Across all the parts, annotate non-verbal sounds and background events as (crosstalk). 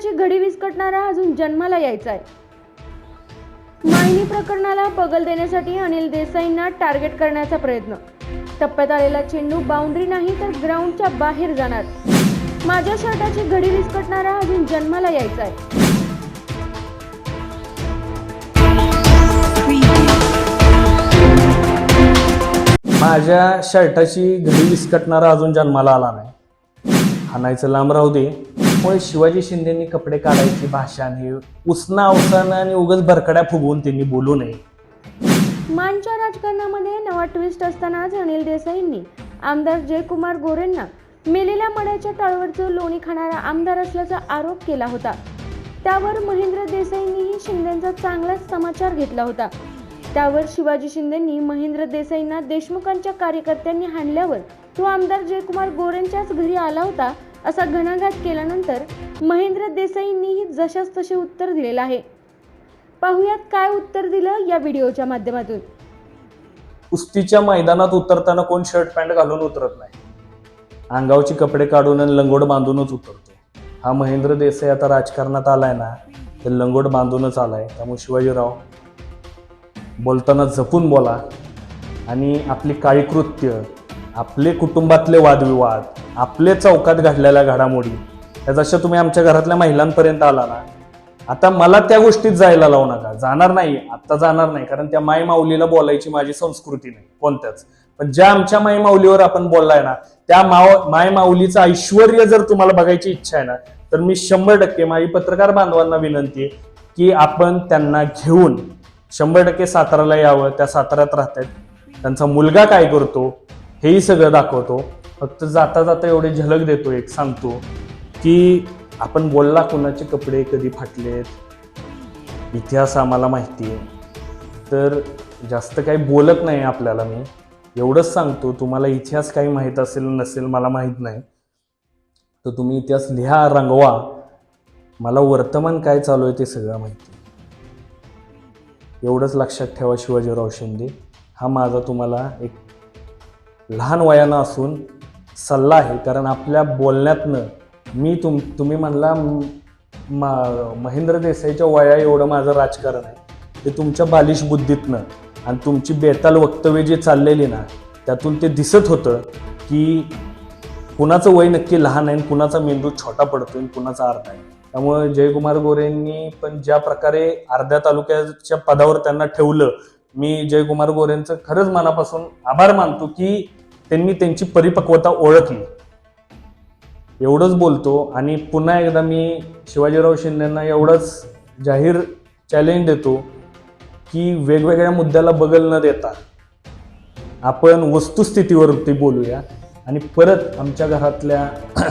जीवनाची घडी विस्कटणारा अजून जन्माला यायचा आहे मायनी प्रकरणाला पगल देण्यासाठी अनिल देसाईंना टार्गेट करण्याचा प्रयत्न. टप्प्यात आलेला चेंडू बाउंड्री नाही तर ग्राउंडच्या बाहेर जाणार. माझ्या शर्टाची घडी विस्कटणारा अजून जन्माला यायचा आहे माझ्या शर्टाची घडी विस्कटणारा अजून जन्माला आला नाही. हाणायचं लांब राहू दे. त्यामुळे शिवाजी शिंदेनी कपडे काढायची भाषा नाही उसना अवसानं आणि उगच भरकड्या फुगवून त्यांनी बोलू नये. मानच्या राजकारणामध्ये नवा ट्विस्ट असतानाच अनिल देसाईंनी आमदार जयकुमार गोरेंना मेलेल्या मड्याच्या टाळवरचं लोणी खाणारा आमदार असल्याचा आरोप केला होता. त्यावर महेंद्र देसाईंनीही शिंदेचा चांगलाच समाचार घेतला होता. त्यावर शिवाजी शिंदेंनी महेंद्र देसाईंना देशमुखांच्या कार्यकर्त्यांनी हाणल्यावर तो आमदार जयकुमार गोरेंच्याच घरी आला होता. असा घणाघात केल्यानंतर महेंद्र देसाईंनीही जशास तसे उत्तर दिलेलं आहे. पाहुयात काय उत्तर दिलं या व्हिडिओच्या माध्यमातून. कुस्तीच्या मैदानात उतरताना कोण शर्ट पॅन्ट घालून उतरत नाही? अंगावची कपडे काढून आणि लंगोट बांधूनच उतरतो हा महेंद्र देसाई आता राजकारणात आलाय ना तर लंगोट बांधूनच आलाय. त्यामुळे शिवाजीराव बोलताना जपून बोला. आणि आपली काळी कृत्य आपले कुटुंबातले वादविवाद आपले चौकात घडलेल्या घडामोडी त्या जशा तुम्ही आमच्या घरातल्या महिलांपर्यंत आला ना आता मला त्या गोष्टीत जायला लावू नका. जाणार नाही आता जाणार नाही कारण त्या माय माऊलीला बोलायची माझी संस्कृती नाही कोणत्याच. पण ज्या आमच्या माय माऊलीवर आपण बोललाय ना त्या माव माय माऊलीचं ऐश्वर जर तुम्हाला बघायची इच्छा आहे ना तर मी शंभर टक्के माझी पत्रकार बांधवांना विनंती आहे की आपण त्यांना घेऊन शंभर टक्के साताराला यावं त्या साताऱ्यात राहतात त्यांचा मुलगा काय करतो हेही सगळं दाखवतो. फक्त जाता जाता एवढी झलक देतो एक सांगतो की आपण बोलला कोणाचे कपडे कधी फाटलेत? इतिहास आम्हाला माहिती आहे. तर जास्त काही बोलत नाही आपल्याला मी. एवढंच सांगतो तुम्हाला इतिहास काही माहीत असेल नसेल मला माहीत नाही. तर तुम्ही इतिहास लिहा रंगवा. मला वर्तमान काय चालू आहे ते सगळं माहिती. एवढंच लक्षात ठेवा शिवाजीराव शिंदे. हा माझा तुम्हाला एक लहान वयानं असून सल्ला आहे. कारण आपल्या बोलण्यातनं मी तुम तुम्ही म्हणला मा- महेंद्र देसाईच्या वया एवढं माझं राजकारण आहे. ते तुमच्या बालिश बुद्धीतनं आणि तुमची बेताल वक्तव्य जी चाललेली ना त्यातून ते दिसत होतं की कुणाचं वय नक्की लहान आहे आणि कुणाचा मेंदू छोटा पडतो आणि कुणाचा अर्थ आहे. त्यामुळे जयकुमार गोरेंनी पण ज्या प्रकारे अर्ध्या तालुक्याच्या पदावर त्यांना ठेवलं मी जयकुमार गोरेंचं खरंच मनापासून आभार मानतो की त्यांनी त्यांची परिपक्वता ओळखली. एवढंच बोलतो आणि पुन्हा एकदा मी शिवाजीराव शिंदेंना एवढंच जाहीर चॅलेंज देतो की वेगवेगळ्या मुद्द्याला बगल न देता आपण वस्तुस्थितीवरती बोलूया. आणि परत आमच्या घरातल्या (clears throat)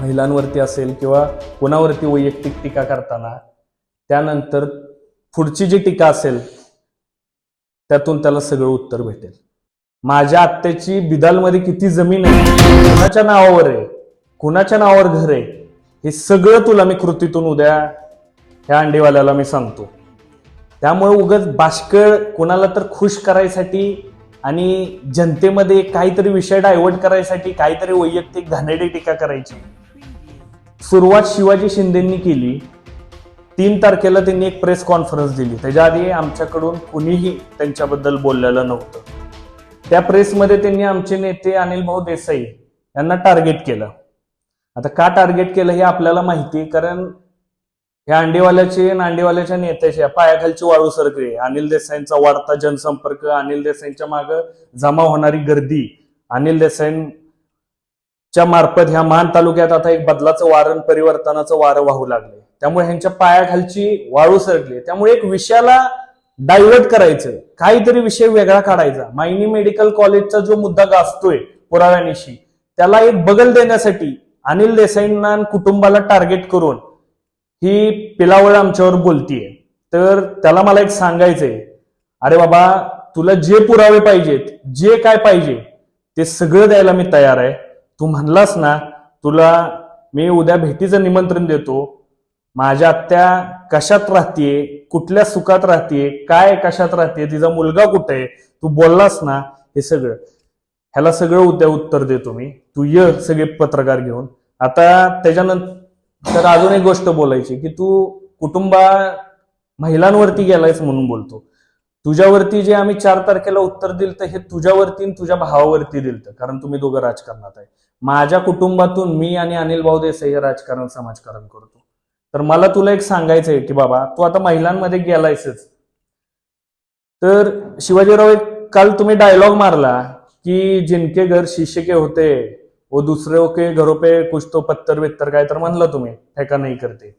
महिलांवरती असेल किंवा कोणावरती वैयक्तिक टीका करताना त्यानंतर पुढची जी टीका असेल त्यातून त्याला सगळं उत्तर भेटेल. माझ्या आत्याची बिदालमध्ये किती जमीन आहे? कुणाच्या नावावर आहे? कुणाच्या नावावर घर आहे? हे सगळं तुला मी कृतीतून उद्या ह्या अंडीवाल्याला मी सांगतो. त्यामुळे उगच बाष्कळ कोणाला तर खुश करायसाठी आणि जनतेमध्ये काहीतरी विषय डायव्हर्ट करायसाठी काहीतरी वैयक्तिक घाणेडी टीका करायची. सुरुवात शिवाजी शिंदेंनी केली. तीन तारखेला त्यांनी एक प्रेस कॉन्फरन्स दिली. त्याच्या आधी आमच्याकडून कुणीही त्यांच्याबद्दल बोललेलं नव्हतं. त्या प्रेसमध्ये त्यांनी आमचे नेते अनिल भाऊ देसाई यांना टार्गेट केलं. आता का टार्गेट केलं हे आपल्याला माहिती आहे, कारण या अंडीवाल्याचे आणि अंडीवाल्याच्या नेत्याच्या पायाखालची वाळू सरकली. अनिल देसाईंचा वाढता जनसंपर्क अनिल देसाईंच्या मागे जमा होणारी गर्दी अनिल देसाईंच्या मार्फत ह्या मान तालुक्यात आता एक बदलाचं वारण परिवर्तनाचं वारं वाहू लागले त्यामुळे ह्यांच्या पायाखालची वाळू सरकली. त्यामुळे एक विषयाला डायव्हर्ट करायचं. काहीतरी विषय वेगळा काढायचा. मायनी मेडिकल कॉलेजचा जो मुद्दा गाजतोय पुराव्यानिशी त्याला एक बगल देण्यासाठी अनिल देसाईंना कुटुंबाला टार्गेट करून ही पिलावळ आमच्यावर बोलतीये. तर त्याला मला एक सांगायचंय. अरे बाबा तुला जे पुरावे पाहिजेत जे काय पाहिजे ते सगळं द्यायला मी तयार आहे. तू म्हणलास ना तुला मी उद्या भेटीचं निमंत्रण देतो. माझ्या आत्या कशात राहतीये? कुठल्या सुखात राहतीये? काय कशात राहतीये? तिचा मुलगा कुठे आहे? तू बोललास ना हे सगळं. ह्याला सगळं उद्या उत्तर देतो मी. तू ये सगळे पत्रकार घेऊन. आता त्याच्यानंतर तर अजून एक गोष्ट बोलायची की तू कुटुंबा महिलांवरती गेलायस म्हणून बोलतो. तुझ्यावरती जे आम्ही चार तारखेला उत्तर दिलं हे तुझ्यावरती आणि तुझ्या भावावरती दिलं कारण तुम्ही दोघं राजकारणात आहे. माझ्या कुटुंबातून मी आणि अनिल भाऊ देसाई हे राजकारण समाजकारण करतो. तर मला तुला एक सांगायचं आहे की बाबा तू आता महिलांमध्ये गेलायसच. तर शिवाजीराव एक काल तुम्ही डायलॉग मारला की जिनके घर शिष्य के होते वो दुसरे के घरो पे कुछ तो पत्तर बित्तर काय तर म्हणलं तुम्ही. ठेका नाही करते?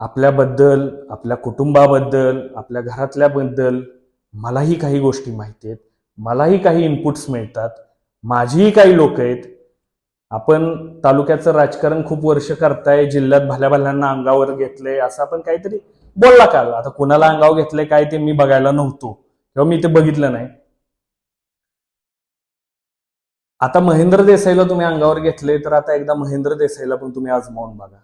आपल्याबद्दल आपल्या कुटुंबाबद्दल आपल्या घरातल्याबद्दल मलाही काही गोष्टी माहिती आहेत. मलाही काही इनपुट्स मिळतात. माझीही काही लोक आहेत. आपण तालुक्याचं राजकारण खूप वर्ष करताय जिल्ह्यात भल्या भल्यांना अंगावर घेतलंय असं आपण काहीतरी बोलला काल आता कुणाला अंगावर घेतलंय काय ते मी बघायला नव्हतो किंवा मी ते बघितलं नाही. आता महेंद्र देसाईला तुम्ही अंगावर घेतले तर आता एकदा महेंद्र देसाईला पण तुम्ही आजमावून बघा.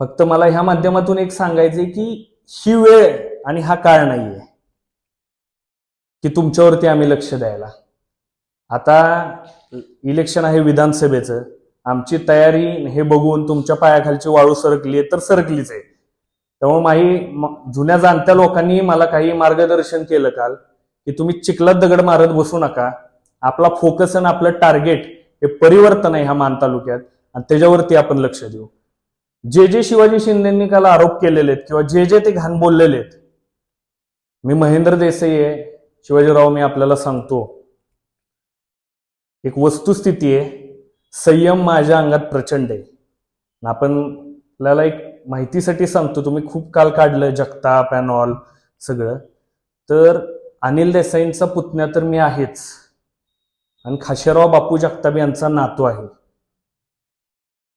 फक्त मला ह्या माध्यमातून एक सांगायचंय की ही वेळ आणि हा काळ नाहीये की तुमच्यावरती आम्ही लक्ष द्यायला. आता इलेक्शन आहे विधानसभेचं. आमची तयारी हे बघून तुमच्या पायाखालची वाळू सरकली तर सरकलीच आहे. त्यामुळे माही जुन्या जाणत्या लोकांनी मला काही मार्गदर्शन केलं काल की तुम्ही चिखलात दगड मारत बसू नका. आपला फोकस आणि आपलं टार्गेट हे परिवर्तन आहे ह्या मान तालुक्यात आणि त्याच्यावरती आपण लक्ष देऊ. जे जे शिवाजी शिंदेंनी काल आरोप केलेले आहेत किंवा जे जे ते घाण बोललेले आहेत मी महेंद्र देसाई आहे शिवाजीराव मी आपल्याला सांगतो एक वस्तुस्थिती आहे. संयम माझ्या अंगात प्रचंड आहे. आपण आपल्याला एक माहितीसाठी सांगतो तुम्ही खूप काल काढलं जगता पॅनॉल सगळं. तर अनिल देसाईंचा पुतण्या तर मी आहेच. आणि खाशेराव बापू जगताप यांचा नातू आहे.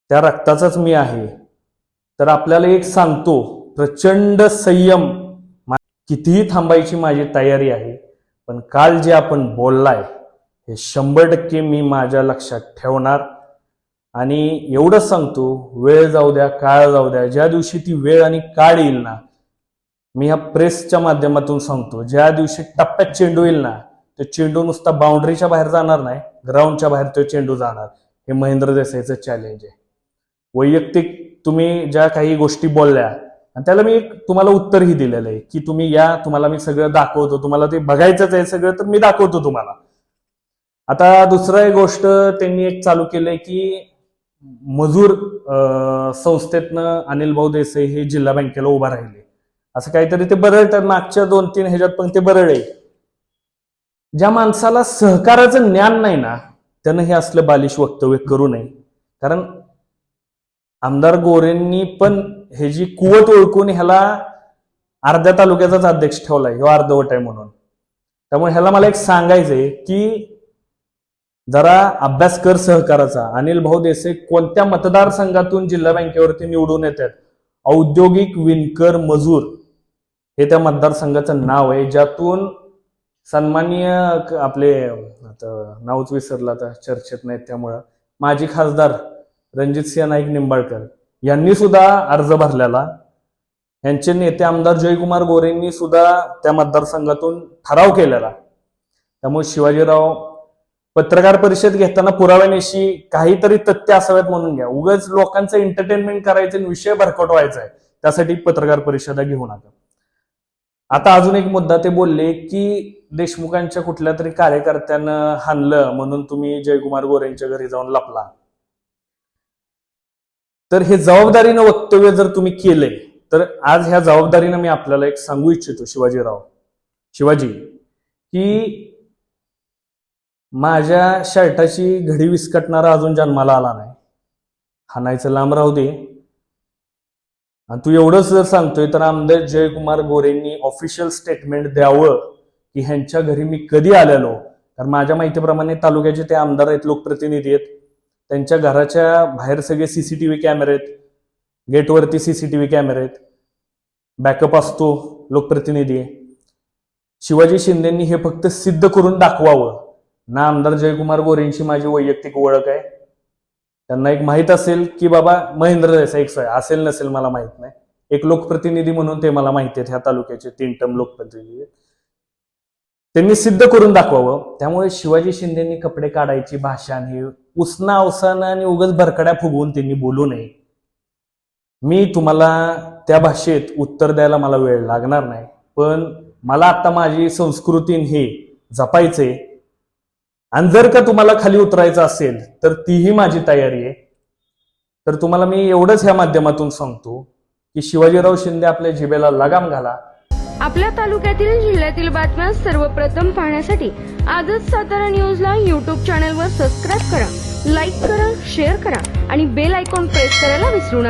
त्या रक्ताचाच मी आहे. तर आपल्याला एक सांगतो प्रचंड संयम कितीही थांबायची माझी तयारी आहे पण काल जे आपण बोललाय हे शंभर टक्के मी माझ्या लक्षात ठेवणार. आणि एवढंच सांगतो वेळ जाऊ द्या काळ जाऊ द्या ज्या दिवशी ती वेळ आणि काळ येईल ना मी ह्या प्रेसच्या माध्यमातून सांगतो ज्या दिवशी टप्प्यात चेंडू येईल ना तो चेंडू नुसता बाउंड्रीच्या बाहेर जाणार नाही ग्राउंडच्या बाहेर तो चेंडू जाणार. हे महेंद्र देसाईचं चॅलेंज आहे. वैयक्तिक तुम्ही ज्या काही गोष्टी बोलल्या आणि त्याला मी तुम्हाला उत्तरही दिलेलं आहे की तुम्ही या तुम्हाला मी सगळं दाखवतो तुम्हाला ते बघायचंच आहे सगळं तर मी दाखवतो तुम्हाला. आता दुसरं एक गोष्ट त्यांनी एक चालू केलंय की मजूर संस्थेतनं अनिल भाऊ देसाई हे जिल्हा बँकेला उभा राहिले. असं काहीतरी ते बरळतात मागच्या दोन तीन ह्याच्यात पण ते बरळे ज्या माणसाला सहकाराचं ज्ञान नाही ना त्यानं हे असलं बालिश वक्तव्य करू नये. कारण आमदार गोरेंनी पण हे जी कुवत ओळखून ह्याला अर्ध्या तालुक्याचाच अध्यक्ष ठेवलाय ह्यो अर्धवट आहे म्हणून. त्यामुळे ह्याला मला एक सांगायचंय की जरा अभ्यास कर सहकाराचा. अनिल भाऊ देसाई कोणत्या मतदारसंघातून जिल्हा बँकेवरती निवडून येतात? औद्योगिक विणकर मजूर हे त्या मतदारसंघाचं नाव आहे ज्यातून सन्माननीय आपले आता नावच विसरलं आता चर्चेत नाहीत त्यामुळं. माजी खासदार रणजित सिंह नाईक निंबाळकर यांनी सुद्धा अर्ज भरलेला. यांचे नेते आमदार जयकुमार गोरेंनी सुद्धा त्या मतदारसंघातून ठराव केलेला. त्यामुळे शिवाजीराव पत्रकार परिषद घेताना पुराव्यानिशी काहीतरी तथ्य असावेत म्हणून घ्या. उगाच लोकांचं एंटरटेनमेंट करायचं आणि विषय भरकट व्हायचा आहे त्यासाठी पत्रकार परिषदा घेऊ नका. आता अजून एक मुद्दा ते बोलले की देशमुखांच्या कुठल्या तरी कार्यकर्त्यानं हाणलं म्हणून तुम्ही जयकुमार गोरेंच्या घरी जाऊन लपला. तर हे जबाबदारीनं वक्तव्य जर तुम्ही केले तर आज ह्या जबाबदारीनं मी आपल्याला एक सांगू इच्छितो शिवाजीराव. शिवाजी की माझ्या शर्टाची घडी विस्कटणारा अजून जन्माला आला नाही. हाणायचं लांब राहू दे. तू एवढंच जर सांगतोय तर आमदार जयकुमार गोरेंनी ऑफिशियल स्टेटमेंट द्यावं की ह्यांच्या घरी मी कधी आलेलो? तर माझ्या माहितीप्रमाणे तालुक्याचे ते आमदार आहेत लोकप्रतिनिधी आहेत. त्यांच्या घराच्या बाहेर सगळे सीसीटीव्ही कॅमेरे आहेत. गेटवरती सीसीटीव्ही कॅमेरे आहेत. बॅकअप असतो लोकप्रतिनिधी आहे. शिवाजी शिंदेंनी हे फक्त सिद्ध करून दाखवावं. ना आमदार जयकुमार गोरेंची माझी वैयक्तिक ओळख आहे. त्यांना एक माहीत असेल की बाबा महेंद्र देसाई एक सोय असेल नसेल मला माहीत नाही. एक लोकप्रतिनिधी म्हणून ते मला माहिती आहेत ह्या तालुक्याचे तीन टर्म लोकप्रतिनिधी त्यांनी सिद्ध करून दाखवावं. त्यामुळे शिवाजी शिंदेंनी कपडे काढायची भाषा आणि उसना अवसानं आणि उगाच भरकड्या फुगवून त्यांनी बोलू नये. मी तुम्हाला त्या भाषेत उत्तर द्यायला मला वेळ लागणार नाही. पण मला आता माझी संस्कृती हे जपायचे आणि जर का तुम्हाला खाली उतरायचं असेल तर तीही माझी तयारी आहे. तर तुम्हाला मी एवढंच ह्या माध्यमातून सांगतो की शिवाजीराव शिंदे आपल्या जिबेला लगाम घाला. आपल्या तालुक्यातील जिल्ह्यातील बातम्या सर्वप्रथम पाहण्यासाठी आजच सातारा न्यूजला यूट्यूब चॅनलवर सबस्क्राईब करा लाईक करा शेअर करा आणि बेल आयकॉन प्रेस करायला विसरू नका.